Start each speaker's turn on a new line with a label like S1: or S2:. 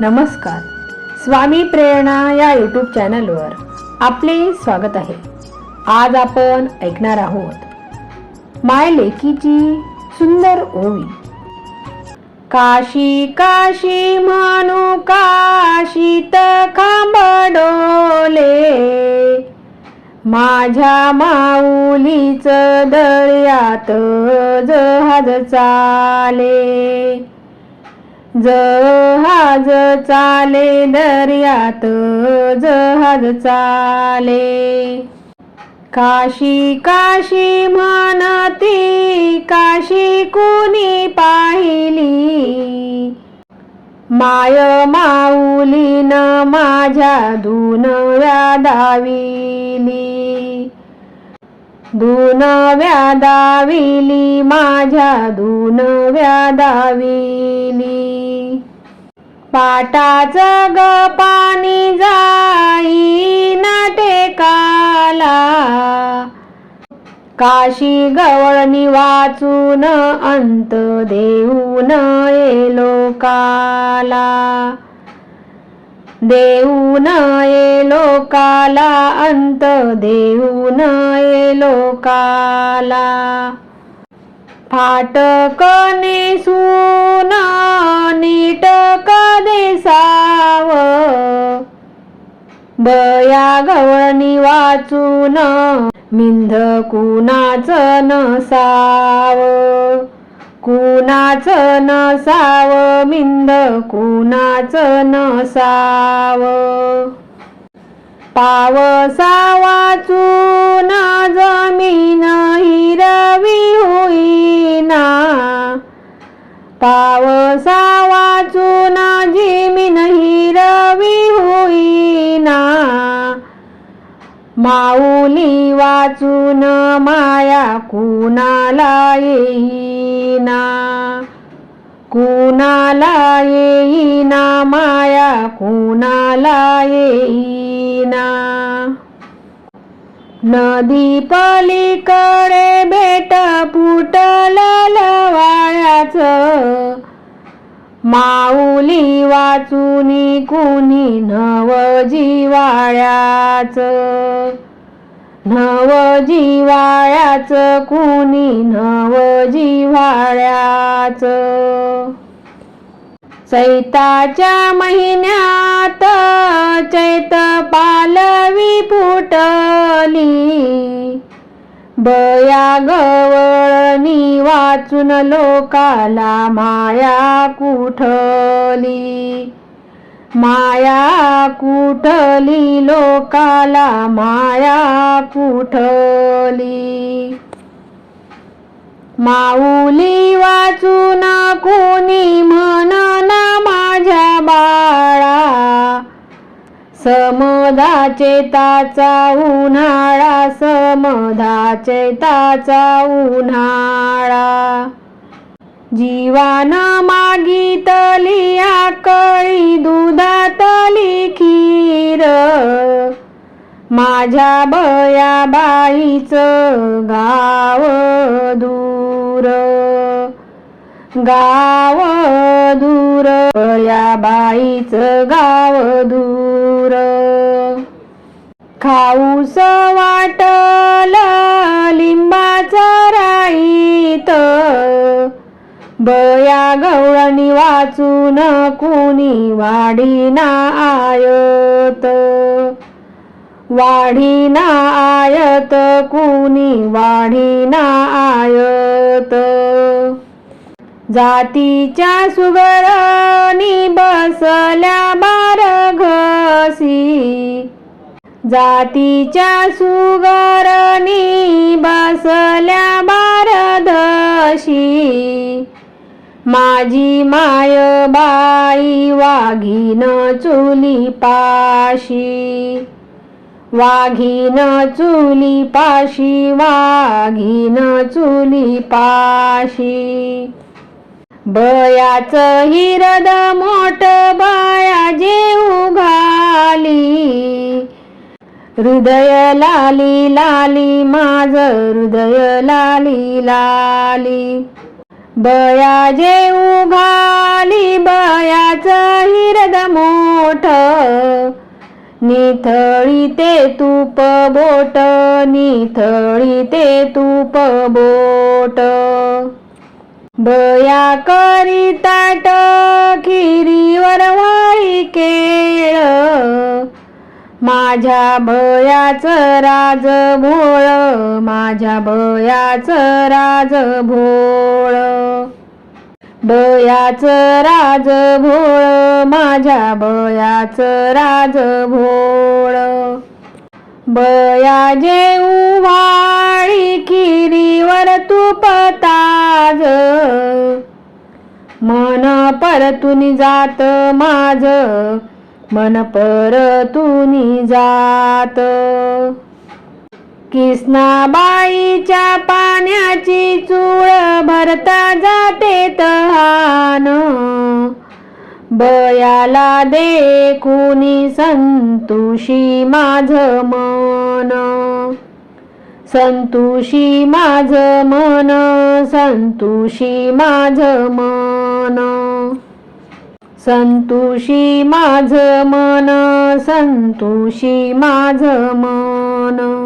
S1: नमस्कार. स्वामी प्रेरणा या यूट्यूब चॅनलवर आपले स्वागत आहे. आज आपण ऐकणार आहोत माय लेकीची सुंदर ओवी. काशी काशी म्हणू काशीत खांबडोले. माझ्या माऊलीच दर्यात जहाज चाले. जहाज चाले दर्यात जहाज चाले. काशी काशी म्हणती काशी कुणी पाहिली? माय माऊलीन माझ्या धुन व्यादाविली धुन व्यादाविली माझ्या धुन व्यादाविली पाटाच ग पाणी जाई टेकाला. काशी गवळणी वाचून अंत देऊन येलो काला. देऊन नये लोकाला अंत देऊन ये लोकाला. फाटक सून नीटक देसाव बया गवळणी वाचून मिंध कुणाच नसाव? कुणाच नसाव? मिंद कुणाच नसाव? पावसा वाचून जमीन हिरवी होईना. पावसा वाचून जमीन हिरवी होईना. माऊली वाचून माया कुणाला येई येईना कुणाला येईना माया कुणाला येईना. नदी पलीकडे भेट फुटल लवाळ्याच. माऊली वाचुनी कुणी नव जिवाळ्याच. नव जिवाळ्याच कुणी नव जिवाळ्याच चैताच्या महिन्यात चैत पालवी फुटली. बया गवळणी वाचून लोकाला माया कुठली? माया कुठली लोकाला माया कुठली? माऊली वाचून कोणी म्हणन माझ्या बाळा. समधा चेताचा उन्हाळा समधा चेताचा उन्हाळा. जीवान मागितली आकळी दुधातली खीर. माझ्या बया बाईच गाव दूर. गाव दूर. बया बाईच गाव दूर. खाऊस वाटल लिंबाचा राईत. बया गवळणी वाचून कुणी वाढीना आयत? वाढीना आयत कुणी वाढीना आयत? जातीच्या सुगरणी बसल्या बार घसी. जातीच्या सुगरणी बसल्या बारदशी माझी माय बाई वाघीन चुली पाशी वाघीन चुली पाशी वाघीन चुली पाशी बयाच हिरद मोठ बाया जेऊ घाली हृदय लाली लाली माझ हृदय लाली लाली. बया जे उघाली बयाच हिरद मोठ. निथळी ते तूप बोट निथळी ते तूप बोट. बया करी ताट खिरीवर वाळी केळ माझ्या भयाच राज भोळ माझ्या भयाच राज भोळ. भयाच राज भोळ माझ्या भयाच राज भोळ. बया जे उवाळी किरीवर तूप मन परतून जात माझ. मन परतून जात. किसनाबाईच्या पाण्याची चूळ भरता जाते तहान. बयाला देखुनी संतुषी माझ मन. संतुषी माझ मन संतुषी माझ मन. संतुषी माझ मन संतुषी माझ मन.